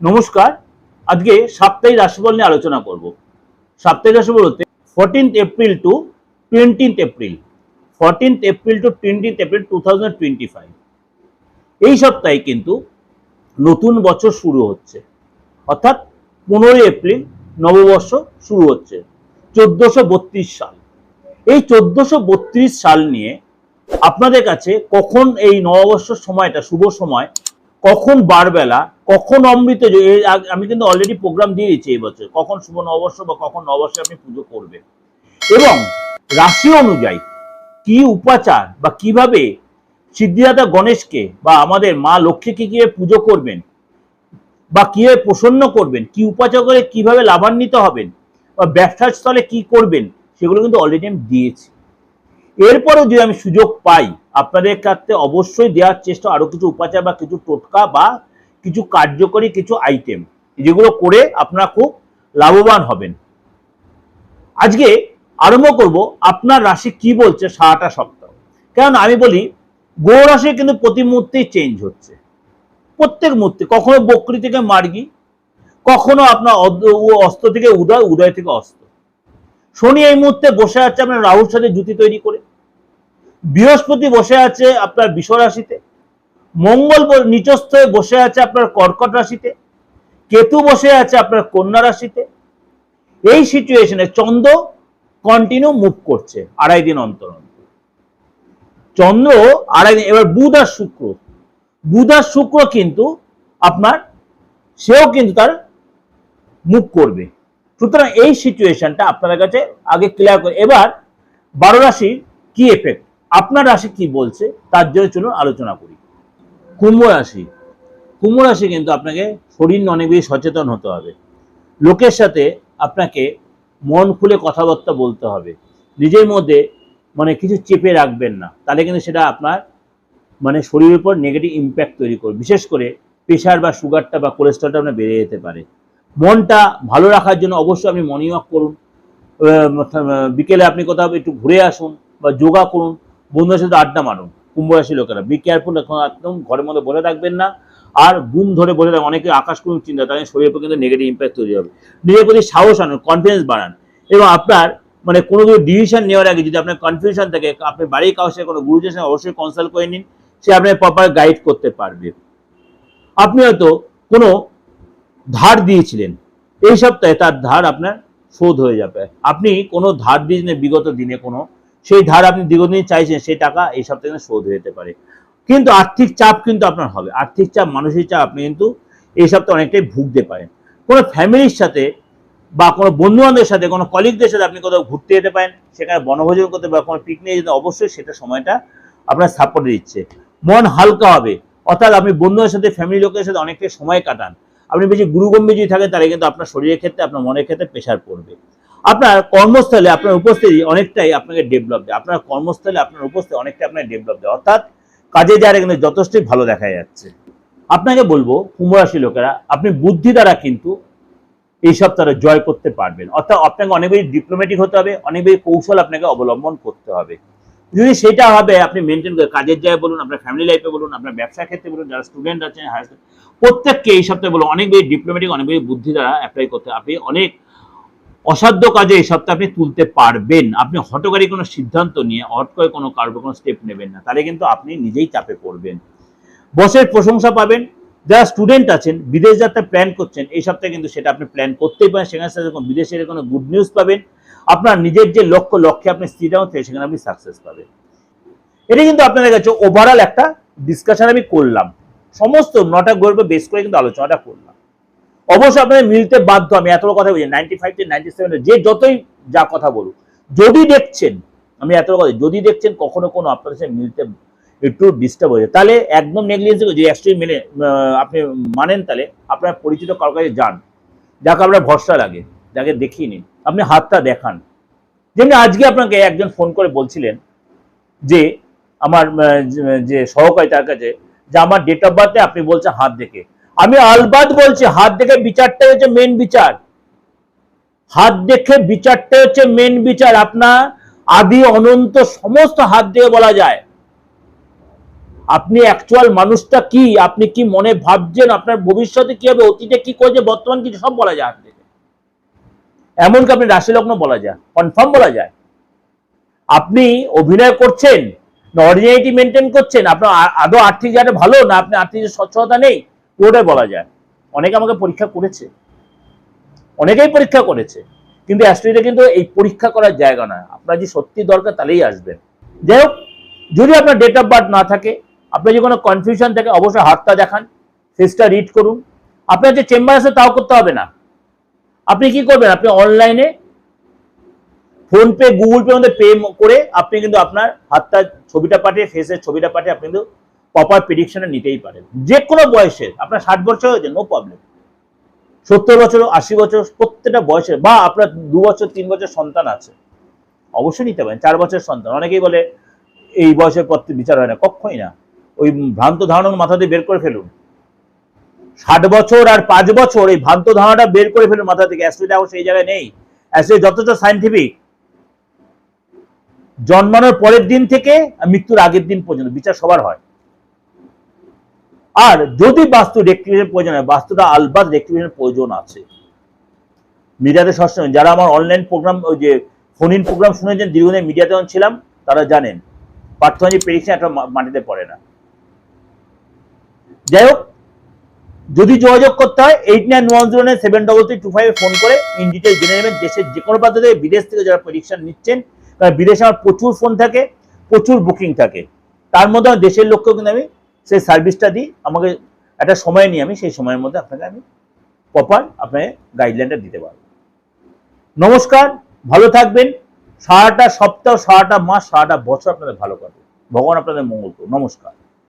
নমস্কার। আজকে সাপ্তাহিক রাশিফল নিয়ে আলোচনা করব। সাপ্তাহিক রাশিফল হতে fourteenth April to twentieth April fourteenth April to twentieth April two thousand twenty five এই সপ্তাহে কিন্তু নতুন বছর শুরু হচ্ছে। অর্থাৎ পনেরোই এপ্রিল নববর্ষ শুরু হচ্ছে। চোদ্দশো বত্রিশ সাল। এই চোদ্দশো বত্রিশ সাল নিয়ে আপনাদের কাছে কখন এই নববর্ষ সময়টা, শুভ সময় কখন বারবেলা, কখন অমৃত আমি কিন্তু অলরেডি প্রোগ্রাম দিয়ে দিচ্ছি এই বছর, কখন শুভ নববর্ষ বা কখন নববর্ষে আপনি পুজো করবেন। এবং রাশি অনুযায়ী কি উপাচার বা কীভাবে সিদ্ধিদাতা গণেশকে বা আমাদের মা লক্ষ্মীকে কীভাবে পুজো করবেন বা কীভাবে প্রসন্ন করবেন, কি উপাচার করে কীভাবে লাভান্বিত হবেন বা ব্যবসার স্থলে কি করবেন, সেগুলো কিন্তু অলরেডি আমি দিয়েছি। এরপরেও যদি আমি সুযোগ পাই, আপনাদের কাছে অবশ্যই দেওয়ার চেষ্টা, আরও কিছু উপাচার বা কিছু টোটকা বা কিছু কার্যকরী কিছু আইটেম যেগুলো করে আপনারা খুব লাভবান হবেন। আজকে আরম্ভ করব আপনার রাশি কি বলছে সারাটা সপ্তাহ। কারণ আমি বলি গো রাশি কিন্তু প্রতি মুহূর্তেই চেঞ্জ হচ্ছে। প্রত্যেক মুহূর্তে, কখনো বকরি থেকে মার্গি, কখনো আপনার ও থেকে উদয় উদয় থেকে অস্ত্র শনি এই মুহূর্তে বসে আছে আপনার রাহুর সাথে জুতি তৈরি করে। বৃহস্পতি বসে আছে আপনার বিষ রাশিতে মঙ্গল নিচস্থ বসে আছে আপনার কর্কট রাশিতে, কেতু বসে আছে আপনার কন্যা রাশিতে। এই সিচুয়েশনে চন্দ্র কন্টিনিউ মুভ করছে, আড়াই দিন অন্তর চন্দ্র আড়াই দিন, এবার বুধ আর শুক্র। বুধ আর শুক্র কিন্তু আপনার, সেও কিন্তু তার মুভ করবে। সুতরাং এই সিচুয়েশনটা আপনাদের কাছে আগে ক্লিয়ার করে এবার বারো রাশির কি এফেক্ট আপনার রাশি কি বলছে, তার জন্য চলুন আলোচনা করি। কুম্ভ রাশি। কুম্ভ রাশি কিন্তু আপনাকে শরীর অনেক বেশি সচেতন হতে হবে। লোকের সাথে আপনাকে মন খুলে কথাবার্তা বলতে হবে। নিজের মধ্যে মানে কিছু চেপে রাখবেন না। তাহলে কিন্তু সেটা আপনার মানে শরীরের উপর নেগেটিভ ইম্প্যাক্ট তৈরি করবে। বিশেষ করে প্রেশার বা সুগারটা বা কোলেস্ট্রলটা আপনার বেড়ে যেতে পারে। মনটা ভালো রাখার জন্য অবশ্যই আপনি মর্নিং ওয়াক করুন। বিকেলে আপনি কোথাও একটু ঘুরে আসুন বা যোগা করুন। বন্ধুদের সাথে আড্ডা মারুন কুম্ভ রাশি লোকেরা। বি কেয়ারফুল এখন একদম ঘরের মধ্যে বসে থাকবেন না। আর গুম ধরে বসে থাকবেন, অনেকে আকাশ কুম চিন্তা তাদের শরীরের উপর কিন্তু নেগেটিভ ইম্প্যাক্ট তৈরি হবে। নিজের প্রতি সাহস আনুন কনফিডেন্স বাড়ান। এবং আপনার মানে কোনো কিছু ডিসিশন নেওয়ার আগে যদি আপনার কনফিউশন থাকে, আপনি বাড়ির কারোর সাথে কোনো গুরুজনের সঙ্গে অবশ্যই কনসাল্ট করে নিন, সে আপনার প্রপার গাইড করতে পারবে। আপনি হয়তো কোনো ধার দিয়েছিলেন, এই সপ্তাহে তার ধার আপনার শোধ হয়ে যাবে। আপনি কোনো ধার দিয়েছিলেন বিগত দিনে কোনো সেই ধার আপনি দীর্ঘদিন চাইছেন, সেই টাকা এই সপ্তাহে শোধ হয়ে যেতে পারে। কিন্তু আর্থিক চাপ কিন্তু আপনার হবে। আর্থিক চাপ, মানসিক চাপ আপনি কিন্তু এই সপ্তাহে অনেকটাই ভুগতে পারেন। কোনো ফ্যামিলির সাথে বা কোনো বন্ধু বান্ধবের সাথে, কোনো কলিগদের সাথে আপনি কোথাও ঘুরতে যেতে পারেন, সেখানে বনভোজন করতে বা কোনো পিকনিক যেতে, অবশ্যই সেটা সময়টা আপনার সাপোর্ট দিচ্ছে। মন হালকা হবে। অর্থাৎ আপনি বন্ধুদের সাথে ফ্যামিলি লোকের সাথে অনেকটাই সময় কাটান। আপনি বেশি গুরুগম্ভীর যদি থাকেন, তাহলে কিন্তু আপনার শরীরের ক্ষেত্রে, আপনার মনের ক্ষেত্রে প্রেশার পড়বে। আপনার কর্মস্থলে আপনার উপস্থিতি অনেকটাই আপনাকে ডেভেলপ দেয়। আপনার কর্মস্থলে আপনার উপস্থিতি অনেকটাই আপনাকে ডেভেলপ দেয়। অর্থাৎ কাজে যারা কিন্তু যথেষ্টই ভালো দেখা যাচ্ছে। আপনাকে বলব, কুম্ভরাশি লোকেরা, আপনি বুদ্ধি দ্বারা কিন্তু এই সপ্তাহে জয় করতে পারবেন। অর্থাৎ আপনাকে অনেক বেশি ডিপ্লোম্যাটিক হতে হবে, অনেক বেশি কৌশল আপনাকে অবলম্বন করতে হবে। যদি সেটা হবে, আপনি মেনটেন করে কাজের জায়গায় বলুন, আপনার ফ্যামিলি লাইফে বলুন, আপনার ব্যবসা ক্ষেত্রে বলুন, যারা স্টুডেন্ট আছেন হায়ার প্রত্যেককে এই সপ্তাহে বলুন, অনেক বেশি ডিপ্লোম্যাটিক অনেক বেশি বুদ্ধি দ্বারা অ্যাপ্লাই করতে আপনি অনেক অসাধ্য কাজে এই সপ্তাহে আপনি তুলতে পারবেন। আপনি হটকারী কোনো সিদ্ধান্ত নিয়ে হট করে কোনো কারও কোনো স্টেপ নেবেন না। তাহলে কিন্তু আপনি নিজেই চাপে পড়বেন। বসের প্রশংসা পাবেন। যারা স্টুডেন্ট আছেন, বিদেশ যাত্রা প্ল্যান করছেন, এই সপ্তাহে কিন্তু সেটা আপনি প্ল্যান করতেই পারেন। সেখানে সাথে বিদেশের কোনো গুড নিউজ পাবেন। আপনার নিজের যে লক্ষ্য, লক্ষ্যে আপনি স্থির হচ্ছে সেখানে আপনি সাকসেস পাবেন। এটা কিন্তু আপনাদের কাছে ওভারঅল একটা ডিসকাশন আমি করলাম। সমস্ত নটা গর্ব বেস করে কিন্তু আলোচনাটা করলাম। অবশ্যই আপনাদের মিলতে বাধ্য আমি, এত কথা বলছি নাইনটি ফাইভ থেকে নাইনটি সেভেন যে যতই যা কথা বলুক, যদি দেখছেন, আমি এত কথা যদি দেখছেন কখনো কোনো আপনাদের সাথে মিলতে একটু ডিস্টার্ব হয়েছে তাহলে একদম নেগলিজেন্স যে অ্যাকচুয়ালি মেনে আপনি মানেন তাহলে আপনার পরিচিত কারও কাছে যান। যাকে আপনার ভরসা লাগে, যাকে দেখিয়ে নিন। আপনি হাতটা দেখান। যেমনি আজকে আপনাকে একজন ফোন করে বলছিলেন যে, আমার যে সহকারী তার কাছে যে আমার ডেট অফ বার্থে আপনি বলছেন হাত দেখে। আমি আলবাদ বলছি, হাত দেখে বিচারটা হচ্ছে মেন বিচার। হাত দেখে বিচারটা হচ্ছে মেন বিচার। আপনার আদি, অনন্ত সমস্ত হাত দিয়ে বলা যায়। আপনি অ্যাকচুয়াল মানুষটা কি? আপনি কি মনে ভাবছেন আপনার ভবিষ্যতে কি হবে, অতীতে কি করছে, বর্তমান কিছু সব বলা যায় হাত থেকে এমনকি আপনি রাশি লগ্ন বলা যায় কনফার্ম বলা যায়। আপনি অভিনয় করছেন, না অরিজিনালিটি মেনটেন করছেন, আপনার আদৌ আর্থিক জায়গাটা ভালো, না আপনি আর্থিক সচ্ছলতা নেই? পুরোটাই বলা যায়। অনেকে আমাকে পরীক্ষা করেছে। অনেকেই পরীক্ষা করেছে। কিন্তু অ্যাস্ট্রোলজিটা কিন্তু এই পরীক্ষা করার জায়গা নয়। আপনার যে সত্যি দরকার, তাহলেই আসবেন। যাই হোক, যদি আপনার ডেট অফ বার্থ না থাকে আপনার যদি কোনো কনফিউশন থাকে, অবশ্যই হাতটা দেখান ফেসটা রিড করুন। আপনার যে চেম্বার আছে, তাও করতে হবে না। আপনি কি করবেন? আপনি অনলাইনে ফোনপে গুগল পে মধ্যে পে করে আপনি কিন্তু আপনার হাতটা ছবিটা পাঠিয়ে ফেসের ছবিটা পাঠিয়ে আপনি কিন্তু প্রপার প্রেডিকশনে নিতেই পারেন। যে কোনো বয়সে আপনার ষাট বছর হয়েছে নো প্রবলেম সত্তর বছর, আশি বছর, প্রত্যেকটা বয়সে বা আপনার দু বছর, তিন বছর সন্তান আছে, অবশ্যই নিতে পারেন, চার বছর সন্তান। অনেকেই বলে, এই বয়সের পর বিচার হয় না। কখনোই না। ওই ভ্রান্ত ধারণা মাথা দিয়ে বের করে ফেলুন। ষাট বছর আর পাঁচ বছর, এই ভ্রান্ত ধারণাটা বের করে ফেলুন মাথা থেকে। অ্যাস্ট্রোলজি এখন সেই জায়গায় নেই। অ্যাস্ট্রোলজি যথেষ্ট সাইন্টিফিক জন্মানোর পরের দিন থেকে মৃত্যুর আগের দিন পর্যন্ত বিচার সবার হয়। আর যদি বাস্তু রেক্টিফিকেশন প্রয়োজন হয়, বাস্তুটা আলবাদ রেক্টিফিকেশন প্রয়োজন আছে। মিডিয়াতে সবসময়, যারা আমার অনলাইন প্রোগ্রাম ওই যে ফোন ইন প্রোগ্রাম শুনেছেন, দীর্ঘদিন মিডিয়াতে ছিলাম, তারা জানেন পার্থবাজি প্রেডিকশন একটা মাটিতে পড়ে না। যাই হোক, যদি যোগাযোগ করতে হয় eight nine one zero nine seven double three two ফাইভে ফোন করে ইন ডিটেল জেনে নেবেন, দেশের যে কোনো প্রান্ত থেকে, বিদেশ থেকে যারা প্রেডিকশন নিচ্ছেন, কারণ বিদেশে আমার প্রচুর ফোন থাকে, প্রচুর বুকিং থাকে। তার মধ্যে আমার দেশের লোককেও কিন্তু আমি সেই সার্ভিসটা দিই, আমাকে একটা সময় নিয়ে আমি সেই সময়ের মধ্যে আপনাকে আমি প্রপার আপনাকে গাইডলাইনটা দিতে পারব। নমস্কার, ভালো থাকবেন। সারাটা সপ্তাহ, সারাটা মাস, সারাটা বছর আপনাদের ভালো করবে ভগবান আপনাদের মঙ্গল করুন নমস্কার।